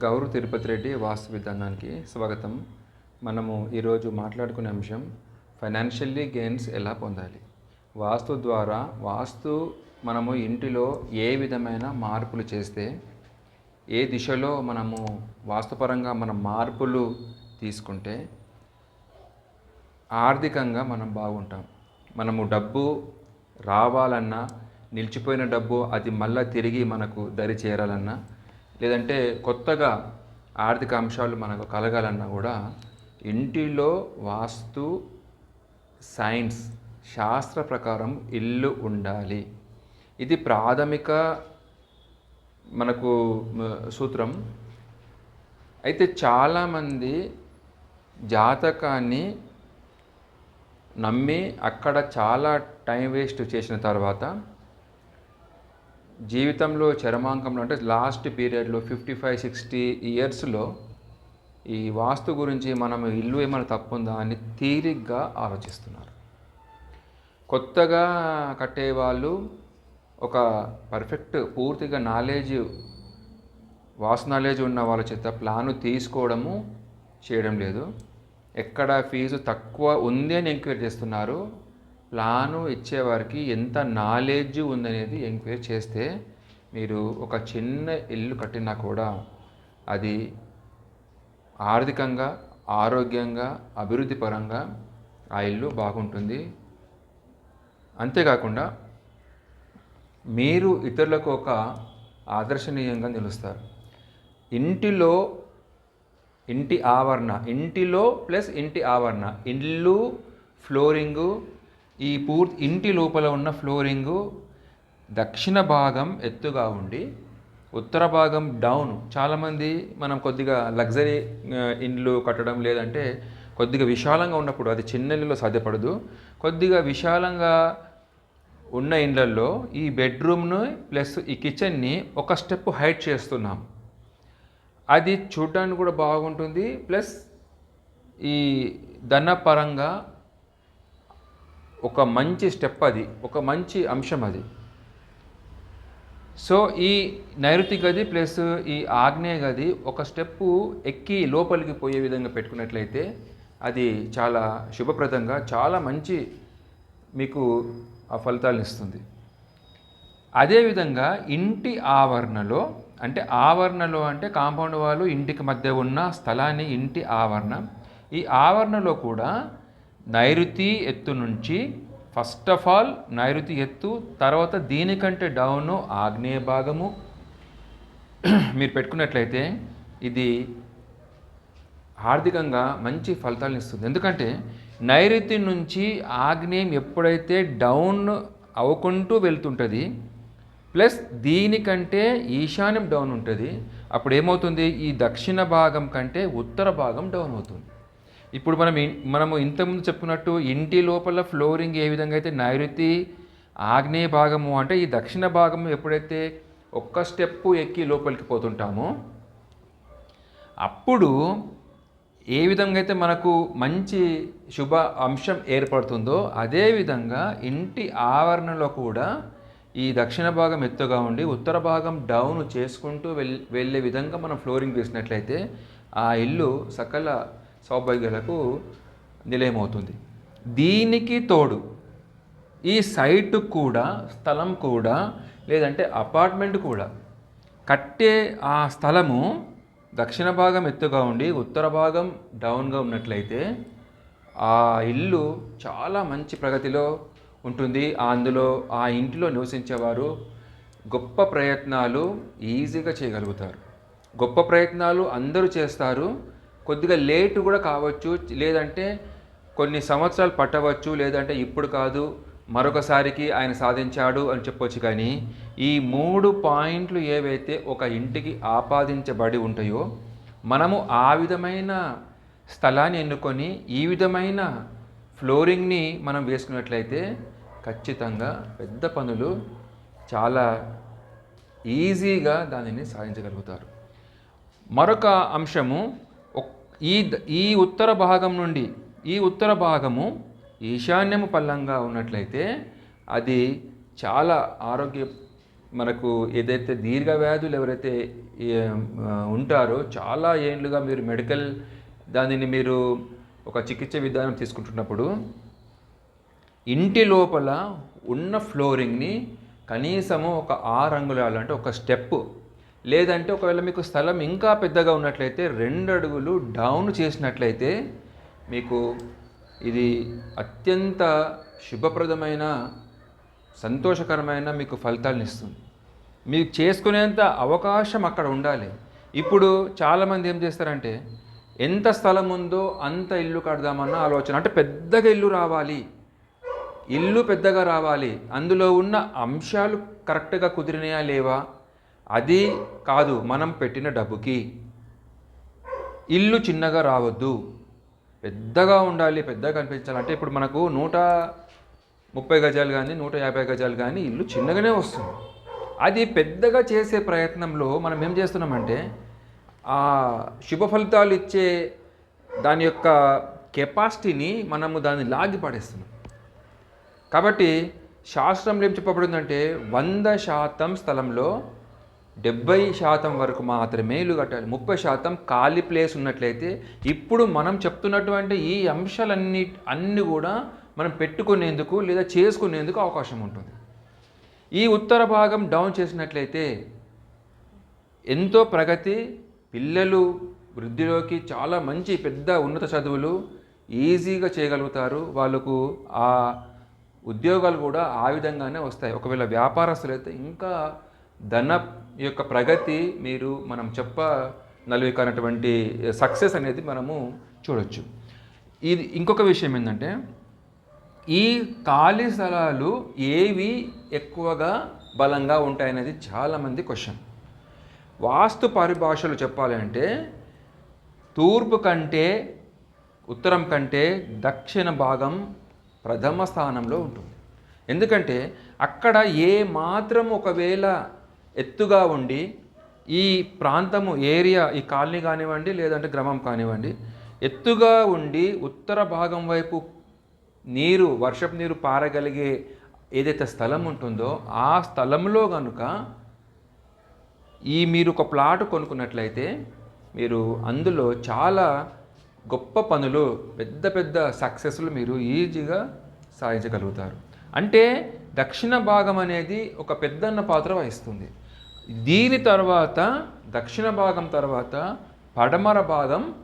గౌరు తిరుపతి రెడ్డి వాస్తు విధానానికి స్వాగతం. మనము ఈరోజు మాట్లాడుకునే అంశం ఫైనాన్షియల్లీ గెయిన్స్ ఎలా పొందాలి? వాస్తు ద్వారా వాస్తు మనము ఇంటిలో ఏ విధమైన మార్పులు చేస్తే ఏ దిశలో మనము వాస్తుపరంగా మనం మార్పులు తీసుకుంటే ఆర్థికంగా మనం బాగుంటాం. మనము డబ్బు రావాలన్నా నిలిచిపోయిన డబ్బు అది మళ్ళా తిరిగి మనకు దరి చేరాలన్నా లేదంటే కొత్తగా ఆర్థిక అంశాలు మనకు కలగాలన్నా కూడా ఇంటిలో వాస్తు సైన్స్ శాస్త్ర ప్రకారం ఇల్లు ఉండాలి. ఇది ప్రాథమిక మనకు సూత్రం. అయితే చాలామంది జాతకాన్ని నమ్మి అక్కడ చాలా టైం వేస్ట్ చేసిన తర్వాత జీవితంలో చరమాంకంలో అంటే లాస్ట్ పీరియడ్లో ఫిఫ్టీ ఫైవ్ సిక్స్టీ ఇయర్స్లో ఈ వాస్తు గురించి మనం ఇల్లు ఏమైనా తప్పుందా అని తీరిగ్గా ఆలోచిస్తున్నారు. కొత్తగా కట్టేవాళ్ళు ఒక పర్ఫెక్ట్ పూర్తిగా నాలెడ్జ్ వాస్తు నాలెడ్జ్ ఉన్న వాళ్ళ చేత ప్లాను తీసుకోవడము చేయడం లేదు. ఎక్కడ ఫీజు తక్కువ ఉంది అని ఎంక్వైరీ చేస్తున్నారు. ప్లాను ఇచ్చేవారికి ఎంత నాలెడ్జ్ ఉందనేది ఎంక్వైరీ చేస్తే మీరు ఒక చిన్న ఇల్లు కట్టినా కూడా అది ఆర్థికంగా ఆరోగ్యంగా అభివృద్ధి పరంగా ఆ ఇల్లు బాగుంటుంది. అంతేకాకుండా మీరు ఇతరులకు ఒక ఆదర్శనీయంగా నిలుస్తారు. ఇంటిలో ఇంటి ఆవరణ ఇంటిలో ప్లస్ ఇంటి ఆవరణ ఇల్లు ఫ్లోరింగు ఈ పూర్తి ఇంటి లోపల ఉన్న ఫ్లోరింగు దక్షిణ భాగం ఎత్తుగా ఉండి ఉత్తర భాగం డౌన్. చాలామంది మనం కొద్దిగా లగ్జరీ ఇండ్లు కట్టడం లేదంటే కొద్దిగా విశాలంగా ఉన్నప్పుడు అది చిన్న ఇళ్ళలో సాధ్యపడదు. కొద్దిగా విశాలంగా ఉన్న ఇండ్లల్లో ఈ బెడ్రూమ్ను ప్లస్ ఈ కిచెన్ని ఒక స్టెప్ హైట్ చేస్తున్నాం. అది చూడడానికి కూడా బాగుంటుంది. ప్లస్ ఈ ధనపరంగా ఒక మంచి స్టెప్ అది ఒక మంచి అంశం అది. సో ఈ నైరుతి గది ప్లస్ ఈ ఆగ్నేయ గది ఒక స్టెప్పు ఎక్కి లోపలికి పోయే విధంగా పెట్టుకున్నట్లయితే అది చాలా శుభప్రదంగా చాలా మంచి మీకు ఆ ఫలితాలను ఇస్తుంది. అదేవిధంగా ఇంటి ఆవరణలో అంటే ఆవరణలో అంటే కాంపౌండ్ వాళ్ళు ఇంటికి మధ్య ఉన్న స్థలాన్ని ఇంటి ఆవరణ. ఈ ఆవరణలో కూడా నైరుతి ఎత్తు నుంచి ఫస్ట్ ఆఫ్ ఆల్ నైరుతి ఎత్తు తర్వాత దీనికంటే డౌన్ ఆగ్నేయ భాగము. మీరు పెట్టుకున్నట్లయితే ఇది ఆర్థికంగా మంచి ఫలితాలను ఇస్తుంది. ఎందుకంటే నైరుతి నుంచి ఆగ్నేయం ఎప్పుడైతే డౌన్ అవ్వకుంటూ వెళ్తుంటుంది ప్లస్ దీనికంటే ఈశాన్యం డౌన్ ఉంటుంది అప్పుడు ఏమవుతుంది? ఈ దక్షిణ భాగం కంటే ఉత్తర భాగం డౌన్ అవుతుంది. ఇప్పుడు మనం మనము ఇంతకుముందు చెప్పుకున్నట్టు ఇంటి లోపల ఫ్లోరింగ్ ఏ విధంగా అయితే నైరుతి ఆగ్నేయ భాగము అంటే ఈ దక్షిణ భాగము ఎప్పుడైతే ఒక్క స్టెప్పు ఎక్కి లోపలికి పోతుంటామో అప్పుడు ఏ విధంగా అయితే మనకు మంచి శుభ అంశం ఏర్పడుతుందో అదే విధంగా ఇంటి ఆవరణలో కూడా ఈ దక్షిణ భాగం ఎత్తుగా ఉండి ఉత్తర భాగం డౌన్ చేసుకుంటూ వెల్ వెళ్ళే విధంగా మనం ఫ్లోరింగ్ వేసినట్లయితే ఆ ఇల్లు సకల సౌభాగ్యాలకు నిలయమవుతుంది. దీనికి తోడు ఈ సైట్ కూడా స్థలం కూడా లేదంటే అపార్ట్మెంట్ కూడా కట్టే ఆ స్థలము దక్షిణ భాగం ఎత్తుగా ఉండి ఉత్తర భాగం డౌన్గా ఉన్నట్లయితే ఆ ఇల్లు చాలా మంచి ప్రగతిలో ఉంటుంది. అందులో ఆ ఇంటిలో నివసించేవారు గొప్ప ప్రయత్నాలు ఈజీగా చేయగలుగుతారు. గొప్ప ప్రయత్నాలు అందరూ చేస్తారు. కొద్దిగా లేటు కూడా కావచ్చు లేదంటే కొన్ని సంవత్సరాలు పట్టవచ్చు లేదంటే ఇప్పుడు కాదు మరొకసారికి ఆయన సాధించాడు అని చెప్పొచ్చు కానీ ఈ మూడు పాయింట్లు ఏవైతే ఒక ఇంటికి ఆపాదించబడి ఉంటాయో మనము ఆ విధమైన స్థలాన్ని ఎన్నుకొని ఈ విధమైన ఫ్లోరింగ్ని మనం వేసుకున్నట్లయితే ఖచ్చితంగా పెద్ద పనులు చాలా ఈజీగా దానిని సాధించగలుగుతారు. మరొక అంశము ఈ ఈ ఉత్తర భాగం నుండి ఈ ఉత్తర భాగము ఈశాన్యము పల్లంగా ఉన్నట్లయితే అది చాలా ఆరోగ్య మనకు ఏదైతే దీర్ఘ వ్యాధులు ఎవరైతే ఉంటారో చాలా ఏండ్లుగా మీరు మెడికల్ దానిని మీరు ఒక చికిత్స విధానం తీసుకుంటున్నప్పుడు ఇంటి లోపల ఉన్న ఫ్లోరింగ్ని కనీసము ఒక ఆరు అంగుళాలు అంటే ఒక స్టెప్ లేదంటే ఒకవేళ మీకు స్థలం ఇంకా పెద్దగా ఉన్నట్లయితే రెండు అడుగులు డౌన్ చేసినట్లయితే మీకు ఇది అత్యంత శుభప్రదమైన సంతోషకరమైన మీకు ఫలితాలను ఇస్తుంది. మీకు చేసుకునేంత అవకాశం అక్కడ ఉండాలి. ఇప్పుడు చాలామంది ఏం చేస్తారంటే ఎంత స్థలం ఉందో అంత ఇల్లు కడదామన్న ఆలోచన. అంటే పెద్దగా ఇల్లు రావాలి. ఇల్లు పెద్దగా రావాలి. అందులో ఉన్న అంశాలు కరెక్ట్గా కుదిరినాయా లేవా? అది కాదు మనం పెట్టిన డబ్బుకి. ఇల్లు చిన్నగా రావద్దు. పెద్దగా ఉండాలి పెద్దగా కనిపించాలి అంటే ఇప్పుడు మనకు నూట ముప్పై గజాలు కానీ నూట యాభై గజాలు కానీ ఇల్లు చిన్నగానే వస్తుంది. అది పెద్దగా చేసే ప్రయత్నంలో మనం ఏం చేస్తున్నామంటే ఆ శుభ ఫలితాలు ఇచ్చే దాని యొక్క కెపాసిటీని మనము దాన్ని లాగి పడేస్తున్నాం. కాబట్టి శాస్త్రంలో ఏం చెప్పబడిందంటే వంద శాతం స్థలంలో డెబ్బై శాతం వరకు మాత్రమే ఇల్లు కట్టాలి. ముప్పై శాతం ఖాళీ ప్లేస్ ఉన్నట్లయితే ఇప్పుడు మనం చెప్తున్నటువంటి ఈ అంశాలన్నీ అన్నీ కూడా మనం పెట్టుకునేందుకు లేదా చేసుకునేందుకు అవకాశం ఉంటుంది. ఈ ఉత్తర భాగం డౌన్ చేసినట్లయితే ఎంతో ప్రగతి పిల్లలు వృద్ధిలోకి చాలా మంచి పెద్ద ఉన్నత చదువులు ఈజీగా చేయగలుగుతారు. వాళ్ళకు ఆ ఉద్యోగాలు కూడా ఆ విధంగానే వస్తాయి. ఒకవేళ వ్యాపారస్తులు అయితే ఇంకా ధన యొక్క ప్రగతి మీరు మనం చెప్ప నలువికనటువంటి సక్సెస్ అనేది మనము చూడొచ్చు. ఇది ఇంకొక విషయం ఏంటంటే ఈ ఖాళీ స్థలాలు ఏవి ఎక్కువగా బలంగా ఉంటాయనేది చాలామంది క్వశ్చన్ వాస్తు పరిభాషలు చెప్పాలంటే తూర్పు కంటే ఉత్తరం కంటే దక్షిణ భాగం ప్రథమ స్థానంలో ఉంటుంది. ఎందుకంటే అక్కడ ఏ మాత్రం ఒకవేళ ఎత్తుగా ఉండి ఈ ప్రాంతము ఏరియా ఈ కాలనీ కానివ్వండి లేదంటే గ్రామం కానివ్వండి ఎత్తుగా ఉండి ఉత్తర భాగం వైపు నీరు వర్షపు నీరు పారగలిగే ఏదైతే స్థలం ఉంటుందో ఆ స్థలంలో కనుక ఈ మీరు ఒక ప్లాట్ కొనుక్కున్నట్లయితే మీరు అందులో చాలా గొప్ప పనులు పెద్ద పెద్ద సక్సెస్లు మీరు ఈజీగా సాధించగలుగుతారు. అంటే దక్షిణ భాగం అనేది ఒక పెద్దన్న పాత్ర వహిస్తుంది. దీని తర్వాత దక్షిణ భాగం తర్వాత పడమర భాగం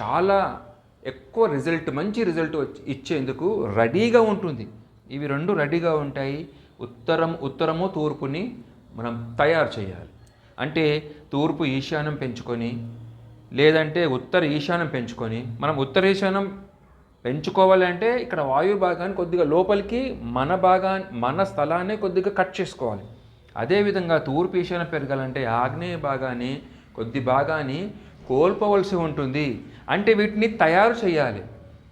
చాలా ఎక్కువ రిజల్ట్ మంచి రిజల్ట్ వచ్చి- ఇచ్చేందుకు రెడీగా ఉంటుంది. ఇవి రెండు రెడీగా ఉంటాయి. ఉత్తరం ఉత్తరము తూర్పుని మనం తయారు చేయాలి. అంటే తూర్పు ఈశాన్యం పెంచుకొని లేదంటే ఉత్తర ఈశాన్యం పెంచుకొని మనం ఉత్తర ఈశాన్యం పెంచుకోవాలి అంటే ఇక్కడ వాయు భాగాన్ని కొద్దిగా లోపలికి మన భాగాన్ని మన స్థలాన్ని కొద్దిగా కట్ చేసుకోవాలి. అదేవిధంగా తూర్పు ఈశాన్యం పెరగాలంటే ఆగ్నేయ భాగాన్ని కొద్ది భాగాన్ని కోల్పోవలసి ఉంటుంది. అంటే వీటిని తయారు చేయాలి.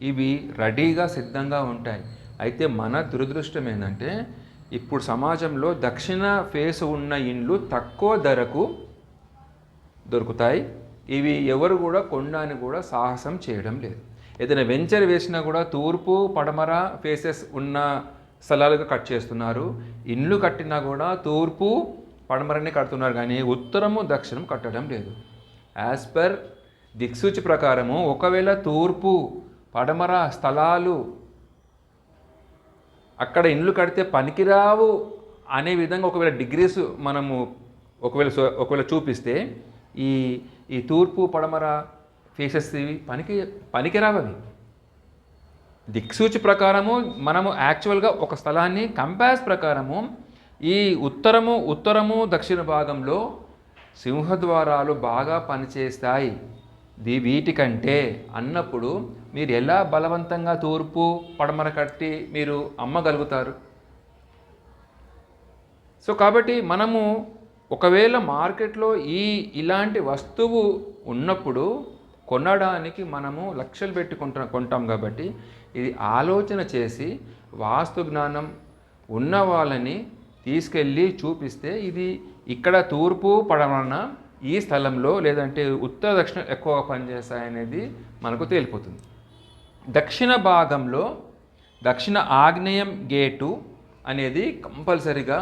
ఇవి రెడీగా సిద్ధంగా ఉంటాయి. అయితే మన దురదృష్టం ఏంటంటే ఇప్పుడు సమాజంలో దక్షిణ ఫేస్ ఉన్న ఇండ్లు తక్కువ ధరకు దొరుకుతాయి. ఇవి ఎవరు కూడా కొండాన్ని కూడా సాహసం చేయడం లేదు. ఏదైనా వెంచర్ వేసినా కూడా తూర్పు పడమర ఫేసెస్ ఉన్న స్థలాలుగా కట్ చేస్తున్నారు. ఇండ్లు కట్టినా కూడా తూర్పు పడమరనే కడుతున్నారు కానీ ఉత్తరము దక్షిణం కట్టడం లేదు. యాజ్ పర్ దిక్సూచి ప్రకారము ఒకవేళ తూర్పు పడమర స్థలాలు అక్కడ ఇండ్లు కడితే పనికిరావు అనే విధంగా ఒకవేళ డిగ్రీస్ మనము ఒకవేళ ఒకవేళ చూపిస్తే ఈ ఈ తూర్పు పడమర ఫేసెస్ ఇవి పనికి పనికిరావు అవి దిక్సూచి ప్రకారము మనము యాక్చువల్గా ఒక స్థలాన్ని కంపాస్ ప్రకారము ఈ ఉత్తరము ఉత్తరము దక్షిణ భాగంలో సింహద్వారాలు బాగా పనిచేస్తాయి. ది వీటికంటే అన్నప్పుడు మీరు ఎలా బలవంతంగా తూర్పు పడమర కట్టి మీరు అమ్మగలుగుతారు? సో కాబట్టి మనము ఒకవేళ మార్కెట్లో ఈ ఇలాంటి వస్తువు ఉన్నప్పుడు కొనడానికి మనము లక్షలు పెట్టి కొంటాం కాబట్టి ఇది ఆలోచన చేసి వాస్తు జ్ఞానం ఉన్న వాళ్ళని తీసుకెళ్ళి చూపిస్తే ఇది ఇక్కడ తూర్పు పడమన ఈ స్థలంలో లేదంటే ఉత్తర దక్షిణ ఎక్కువగా పనిచేస్తాయనేది మనకు తేలిపోతుంది. దక్షిణ భాగంలో దక్షిణ ఆగ్నేయం గేటు అనేది కంపల్సరిగా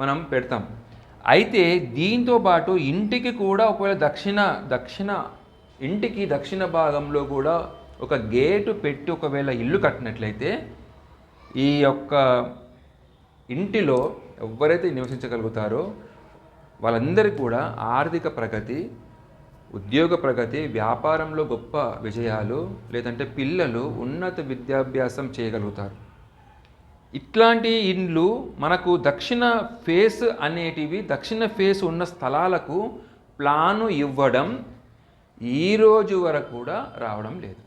మనం పెడతాం. అయితే దీంతో పాటు ఇంటికి కూడా ఒకవేళ దక్షిణ దక్షిణ ఇంటికి దక్షిణ భాగంలో కూడా ఒక గేటు పెట్టి ఒకవేళ ఇల్లు కట్టినట్లయితే ఈ యొక్క ఇంటిలో ఎవరైతే నివసించగలుగుతారో వాళ్ళందరికీ కూడా ఆర్థిక ప్రగతి ఉద్యోగ ప్రగతి వ్యాపారంలో గొప్ప విజయాలు లేదంటే పిల్లలు ఉన్నత విద్యాభ్యాసం చేయగలుగుతారు. ఇట్లాంటి ఇండ్లు మనకు దక్షిణ ఫేస్ అనేటివి దక్షిణ ఫేస్ ఉన్న స్థలాలకు ప్లాను ఇవ్వడం ఈ రోజు వరకు కూడా రావడం లేదు.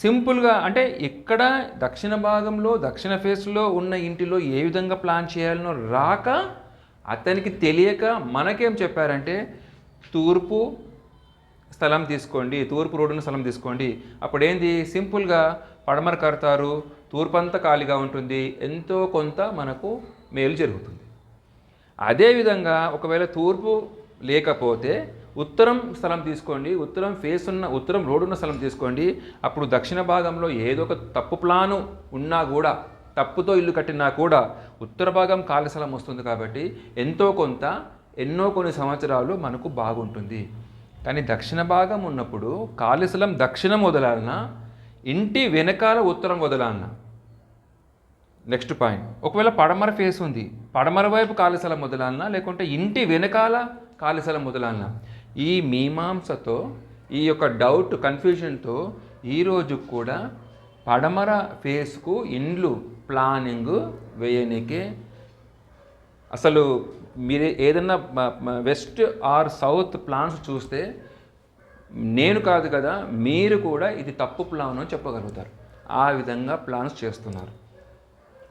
సింపుల్గా అంటే ఇక్కడ దక్షిణ భాగంలో దక్షిణ ఫేస్లో ఉన్న ఇంటిలో ఏ విధంగా ప్లాన్ చేయాలనో రాక అతనికి తెలియక మనకేం చెప్పారంటే తూర్పు స్థలం తీసుకోండి తూర్పు రోడ్డున స్థలం తీసుకోండి. అప్పుడు ఏంది సింపుల్గా పడమర కడతారు తూర్పు అంతా ఖాళీగా ఉంటుంది ఎంతో కొంత మనకు మేలు జరుగుతుంది. అదేవిధంగా ఒకవేళ తూర్పు లేకపోతే ఉత్తరం స్థలం తీసుకోండి ఉత్తరం ఫేస్ ఉన్న ఉత్తరం రోడ్డు ఉన్న స్థలం తీసుకోండి. అప్పుడు దక్షిణ భాగంలో ఏదో ఒక తప్పు ప్లాను ఉన్నా కూడా తప్పుతో ఇల్లు కట్టినా కూడా ఉత్తర భాగం ఖాళీ స్థలం వస్తుంది కాబట్టి ఎంతో కొంత ఎన్నో కొన్ని సంవత్సరాలు మనకు బాగుంటుంది. కానీ దక్షిణ భాగం ఉన్నప్పుడు ఖాళీ స్థలం దక్షిణం వదలాలన్నా ఇంటి వెనకాల ఉత్తరం వదలాలన్నా. నెక్స్ట్ పాయింట్ ఒకవేళ పడమర ఫేస్ ఉంది పడమర వైపు కాళీస్థలం వదలాలన్నా లేకుంటే ఇంటి వెనకాల కాళీస్థలం వదలాలన్నా. ఈ మీమాంసతో ఈ యొక్క డౌట్ కన్ఫ్యూజన్తో ఈరోజు కూడా పడమర ఫేస్కు ఇండ్లు ప్లానింగ్ వేయనికే అసలు మీరు ఏదన్నా వెస్ట్ ఆర్ సౌత్ ప్లాన్స్ చూస్తే నేను కాదు కదా మీరు కూడా ఇది తప్పు ప్లాన్ అని చెప్పగలుగుతారు. ఆ విధంగా ప్లాన్స్ చేస్తున్నారు.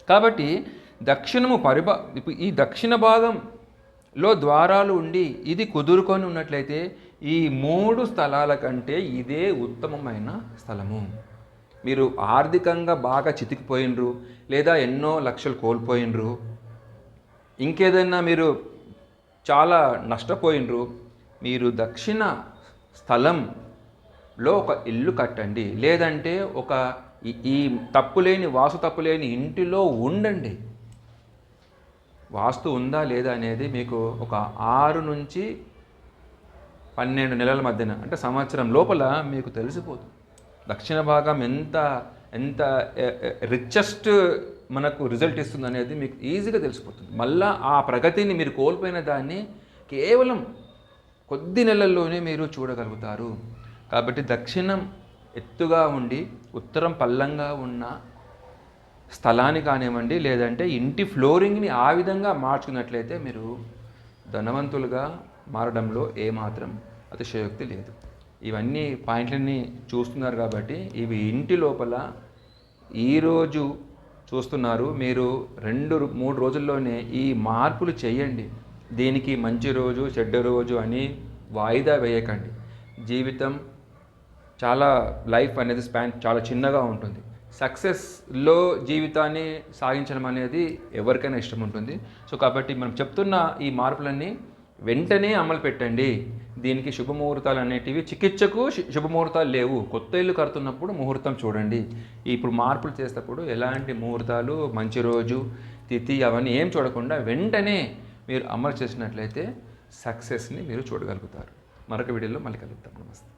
కాబట్టి దక్షిణము పరిభా ఈ దక్షిణ భాగం లో ద్వారాలు ఉండి ఇది కుదురుకొని ఉన్నట్లయితే ఈ మూడు స్థలాల కంటే ఇదే ఉత్తమమైన స్థలము. మీరు ఆర్థికంగా బాగా చితికిపోయినరు లేదా ఎన్నో లక్షలు కోల్పోయినరు. ఇంకేదైనా మీరు చాలా నష్టపోయినరు. మీరు దక్షిణ స్థలంలో ఒక ఇల్లు కట్టండి. లేదంటే ఒక ఈ- ఈ తప్పులేని వాసు తప్పులేని ఇంటిలో ఉండండి. వాస్తు ఉందా లేదా అనేది మీకు ఒక ఆరు నుంచి పన్నెండు నెలల మధ్యన అంటే సంవత్సరం లోపల మీకు తెలిసిపోతుంది దక్షిణ భాగం ఎంత ఎంత రిచెస్ట్ మనకు రిజల్ట్ ఇస్తుంది అనేది మీకు ఈజీగా తెలిసిపోతుంది. మళ్ళా ఆ ప్రగతిని మీరు కోల్పోయిన దాన్ని కేవలం కొద్ది నెలల్లోనే మీరు చూడగలుగుతారు. కాబట్టి దక్షిణం ఎత్తుగా ఉండి ఉత్తరం పల్లంగా ఉన్న స్థలాన్ని కానివ్వండి లేదంటే ఇంటి ఫ్లోరింగ్ని ఆ విధంగా మార్చుకున్నట్లయితే మీరు ధనవంతులుగా మారడంలో ఏమాత్రం అతిశయోక్తి లేదు. ఇవన్నీ పాయింట్లన్నీ చూస్తున్నారు కాబట్టి ఇవి ఇంటి లోపల ఈరోజు చూస్తున్నారు. మీరు రెండు మూడు రోజుల్లోనే ఈ మార్పులు చేయండి. దీనికి మంచి రోజు చెడ్డ రోజు అని వాయిదా వేయకండి. జీవితం చాలా లైఫ్ అనేది స్పాన్ చాలా చిన్నగా ఉంటుంది. సక్సెస్లో జీవితాన్ని సాగించడం అనేది ఎవరికైనా ఇష్టం ఉంటుంది సో కాబట్టి మనం చెప్తున్న ఈ మార్పులన్నీ వెంటనే అమలు పెట్టండి. దీనికి శుభముహూర్తాలు అనేటివి చికిత్సకు శుభముహూర్తాలు లేవు. కొత్త ఇల్లు కడుతున్నప్పుడు ముహూర్తం చూడండి. ఇప్పుడు మార్పులు చేసేటప్పుడు ఎలాంటి ముహూర్తాలు మంచి రోజు తిథి అవన్నీ ఏం చూడకుండా వెంటనే మీరు అమలు చేసినట్లయితే సక్సెస్ని మీరు చూడగలుగుతారు. మరొక వీడియోలో మళ్ళీ కలుగుతాం నమస్తే.